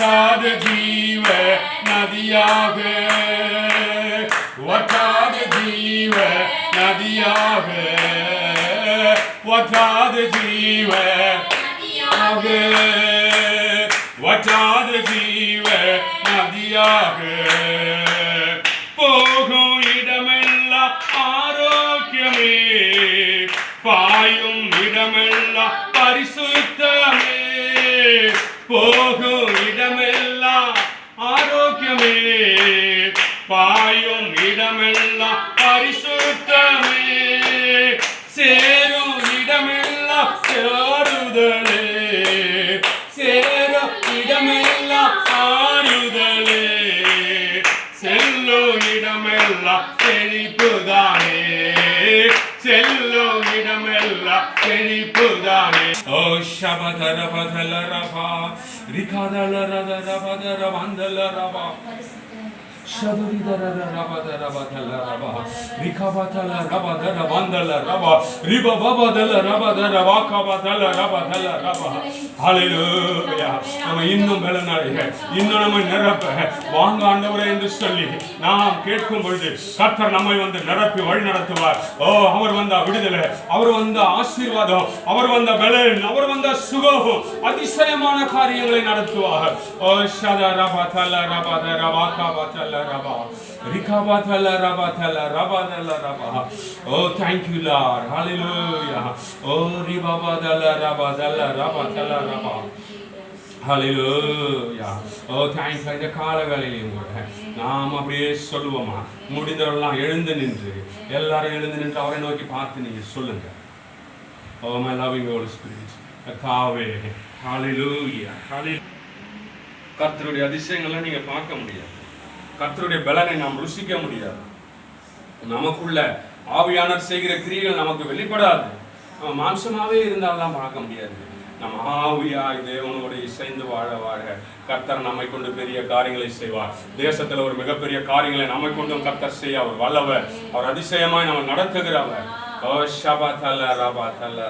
வற்றாத ஜீவ நதியாக வற்றாத ஜீவ நதியாக வற்றாத ஜீவ வற்றாத ஜீவ நதியாக போகும் இடமெல்லாம் ஆரோக்கியமே. பாயும் இடமெல்லாம் பரிசுத்தமே. ధర పధల రభ రిఖ దళ రధ రభ ధర వందల రభ இன்னும் இன்னும் நம்மை நிரப்ப. வாங்க ஆண்டவரே என்று சொல்லி நாம் கேட்கும் பொழுது கர்த்தர் நம்மை வந்து நிரப்பி வழி நடத்துவார். ஓ அவர் வந்த விடுதலை அவர் வந்த ஆசீர்வாதம் அவர் வந்த பலன் அவர் வந்த சுகோகம் அதிசயமான காரியங்களை நடத்துவார். ஓ சதா ரபா தல ரபா தல வாக்கா தல ரபா ரிகப தல ரப தல ரப தல ரபா ஓ தேங்க் யூ லார்ட் ஹalleluya ஓ ரிபப தல்ல ரபா தல்ல ரபா தல்ல ரபா ஹalleluya ஓ தேங்க்ஸ் இந்த கால வேளையிலையும் கூட நாம் அப்படியே சொல்லுவோமா? முடிந்தவரெல்லாம் எழுந்து நின்று எல்லாரும் எழுந்து நின்று அவரை நோக்கி பார்த்து நீங்க சொல்லுங்க. Oh my loving holy spirit காவே ஹalleluya ஹalleluya கர்த்தருடைய அதிசயங்களை நீங்க பார்க்க முடியாது. கர்த்தருடைய பலனை நாம் ருசிக்க முடியாது. நமக்குள்ள ஆவியானர் செய்கிற கிரியைகள் நமக்கு வெளிப்படாது. நம்ம மாம்சமாகவே இருந்தாலாம் பார்க்க முடியாது. நம்ம ஆவியாய் தேவனோடு இசைந்து வாழ வாழ கர்த்தர் நம்மை கொண்டு பெரிய காரியங்களை செய்வார். தேசத்தில் ஒரு மிகப்பெரிய காரியங்களை நம்மை கொண்டும் கர்த்தர் செய்ய அவர் வல்லவர். அவர் அதிசயமாய் நம்ம நடத்துகிறவர். தல்ல தல்ல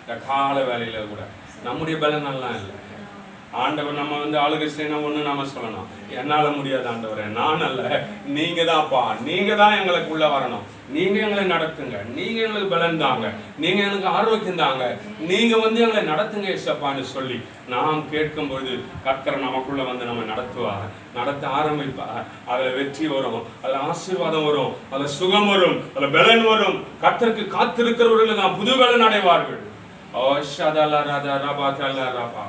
இந்த கால வேலையில கூட நம்முடைய பலன் எல்லாம் இல்லை. ஆண்டவர் நம்ம வந்து ஆளுகை செய்யணும் ஒண்ணு நாம சொல்லணும். என்னால முடியாது ஆண்டவரே. நான் அல்ல. நீங்க தான்ப்பா நீங்க தான் எங்களுக்குள்ள வரணும். நீங்க எங்களை நடத்துங்க. நீங்க எங்களுக்கு பலன் தாங்க. நீங்க எனக்கு ஆரோக்கியம் தாங்க. நீங்க வந்து எங்களை நடத்துங்க இசப்பான்னு சொல்லி நாம் கேட்கும்போது பொழுது நமக்குள்ள வந்து நம்ம நடத்துவார். நடத்த ஆரம்பிப்பா அதுல வெற்றி வரும். அதுல ஆசீர்வாதம் வரும். அதுல சுகம் வரும். அதுல பலன் வரும். கர்த்தருக்கு காத்திருக்கிறவர்கள் தான் புது பலன் அடைவார்கள். ஓ ஷதல ரத ரபா தல ரபா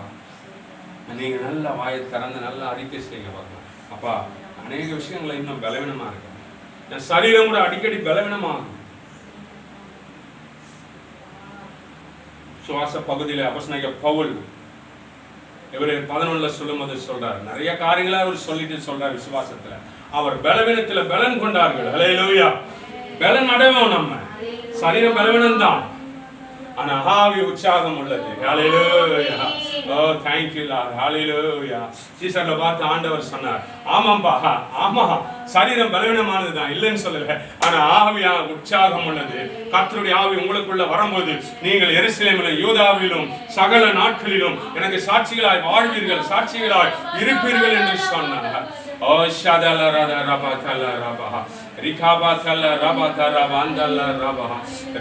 நீங்க நல்ல வாயை திறந்து நல்லா அறிக்கை செய்யுங்க பார்க்கலாம். அப்பா அநேக விஷயங்களை இன்னும் பலவீனமாக இருக்கு. என் சரீரம் கூட அடிக்கடி பலவீனமாகும் சுவாச பகுதியில அபஸ்நாயக பவுல். இவர் பதினொன்றில் சொல்லும்போது சொல்றார். நிறைய காரியங்களை அவர் சொல்லிட்டு சொல்றார் விசுவாசத்தில். அவர் பலவீனத்தில் பலன் கொண்டார்கள். ஹalleluya பலன் அடைவோம் நம்ம. சரீரம் பலவீனம் தான் ஆனா ஆவி உற்சாகம் உள்ளது. ஹalleluya ஓ thank you lord சீசர்ல பார்த்து ஆண்டவர் சொன்னார் ஆமாம்பா ஆமா சரீரம் பலவீனமானது தான் இல்லைன்னு சொல்லல. ஆனா ஆவியா உற்சாகம் உள்ளது. கர்த்தருடைய ஆவி உங்களுக்குள்ள வரும்போது நீங்கள் எருசலேமிலும் யூதாவிலும் சகல நாட்களிலும் எனக்கு சாட்சிகளாய் வாழ்வீர்கள் சாட்சிகளாய் இருப்பீர்கள் என்று சொன்னார். ஓ ஷதல ரத ரப தல ரப ரிகாபா தல ரப தர வந்தல ரப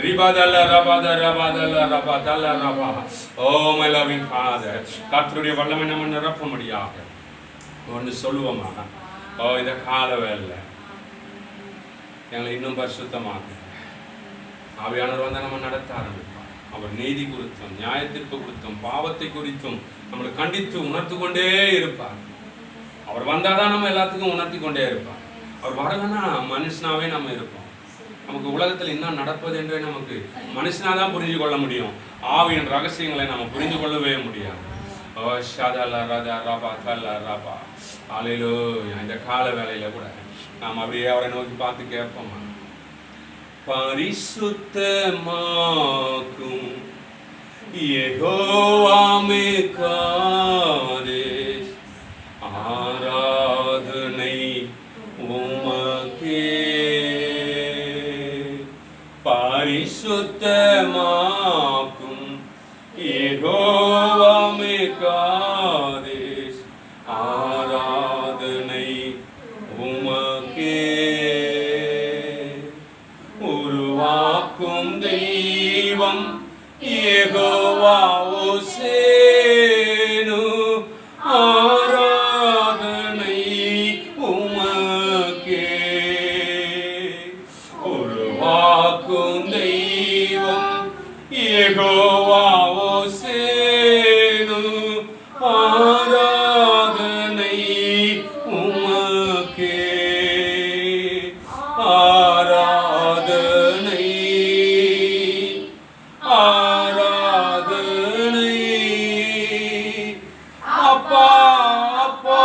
ரிபதல ரபத ரபதல ரப தல ரப ஓ மை லவிங் ஃபாதர் கர்த்தருடைய வல்லமை நம்ம நிரப்ப முடியாது ஒன்று சொல்லுவோமா ஓ இதை கால வேலை எங்களை இன்னும் பரிசுத்தமாக ஆவியானவர் வந்து நம்ம நடத்த ஆரம்பிப்பார். அவர் நீதி குறித்தும் நியாயத்திற்கு குறித்தும் பாவத்தை குறித்தும் நம்மளை கண்டித்து உணர்த்து கொண்டே இருப்பார். அவர் வந்தாதான் நம்ம எல்லாத்துக்கும் உணர்த்தி கொண்டே இருப்பார். அவர் வரலன்னா மனுஷனாவே நம்ம இருப்போம். நமக்கு உலகத்தில் என்ன நடப்பது என்றே நமக்கு மனுஷனாதான் புரிஞ்சு கொள்ள முடியும். ஆவியின் ரகசியங்களை நம்ம புரிந்து கொள்ளவே முடியாது. ஆலையிலோ இந்த கால வேலையில கூட நாம் அப்படியே அவரை நோக்கி பார்த்து கேட்போமா? பரிசுத்தமாக்கும் யெகோவாமே காதேஷ் ஆராதனை உமக்கே. பரிசுத்தமாக்கும் யெகோவாமே ஆராதனை. அப்பா அப்பா.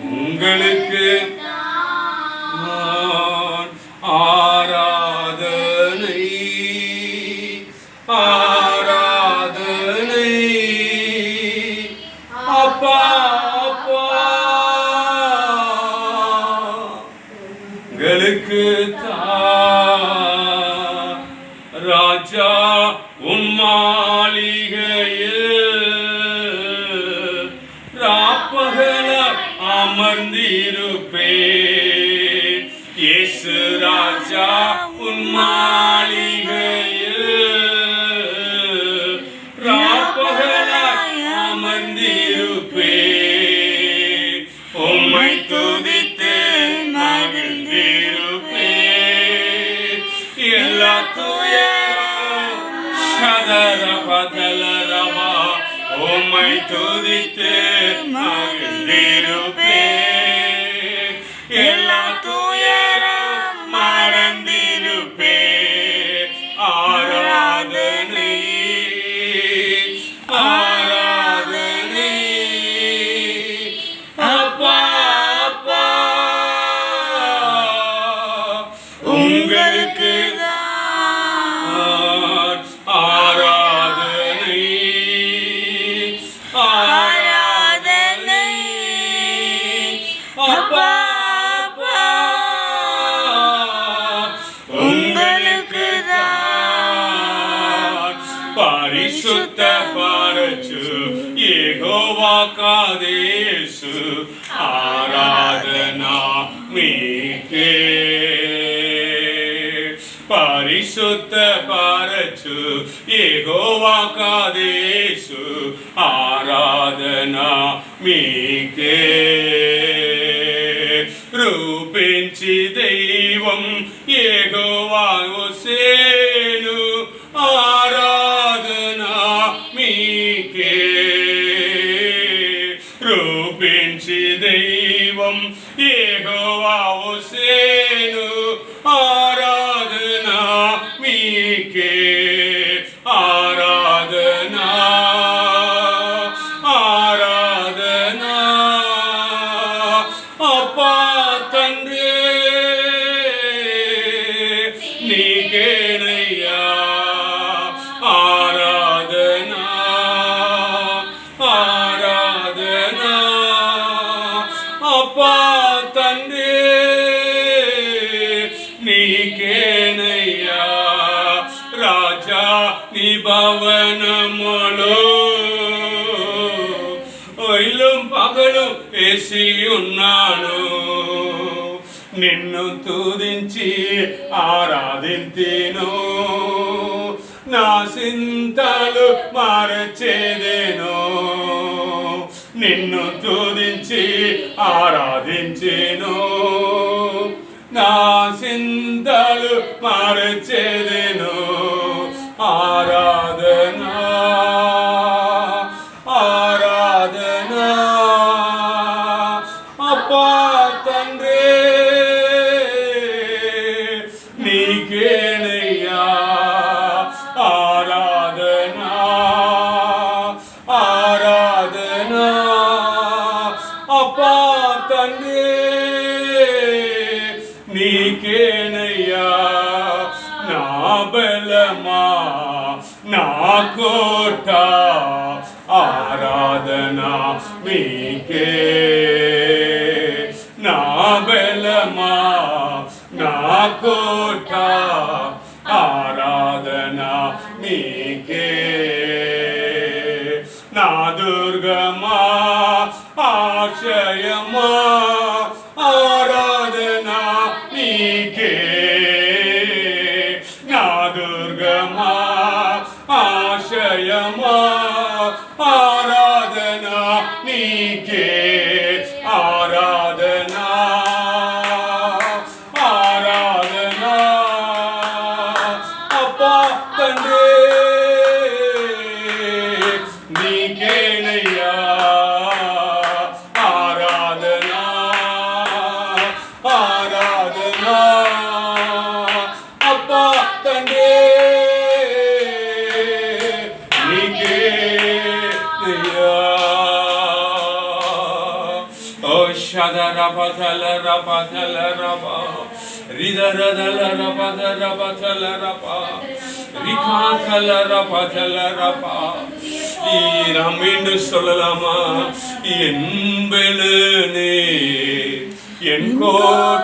உங்களுக்கு நான் ஆராதனை. ஆராதனை. அப்பா அப்பா. உங்களுக்கு ராஜா உம்மாளிகையில் ராப்பகல அமர்ந்திருப்பேன். இயேசு ராஜா உம்மா துதித்து மகிழ்ந்திருப்பேன் Radhesu Aradhana Mike. Parishuddha Ego Vakadesu Aradhana Mike. మీకే ఆరాధన ఆరాధన అప్పా తండ్రి నీకేనయ్యా ఆరాధన ఆరాధన అప్పా తండ్రి చేసి ఉన్నాడు నిన్ను తుదించి ఆరాధింతిను నా చింతలు మార్చేదేను. నిన్ను తుదించి ఆరాధించేను. నీకేనయ్యా ఆరాధన ఆరాధన అప్పా తండ్రి నీకేనయ్యా నా బలమా నా కోట ఆరాధన మీకే నా బలమా Akurta Aradhana Mike Na Durgama Akshayama Aradhana Mike Na Durgama Akshayama Aradhana ஷதரபதல ரபதல ரபா ரிதரதல ரபத ரபதல ரபா ரிகாதல ரபதல ரபா நாம் மீண்டும் சொல்லலாமா? என் என் கோட்டையே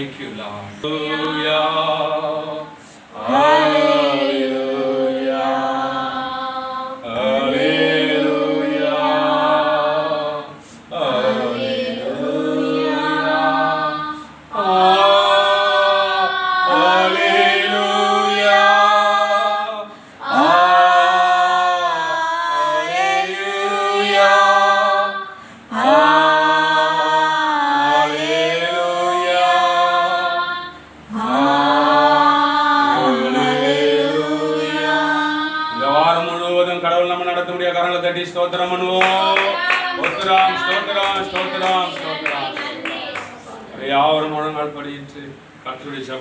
thank you lord. Hallelujah ஸ்தோத்திரம் பண்ணுவோம் ஸ்தோத்திரம் ஸ்தோத்திரம் ஸ்தோத்திரம் ஸ்தோத்திரம் யாவரும் முழங்கால் படியிட்டு சபத்தை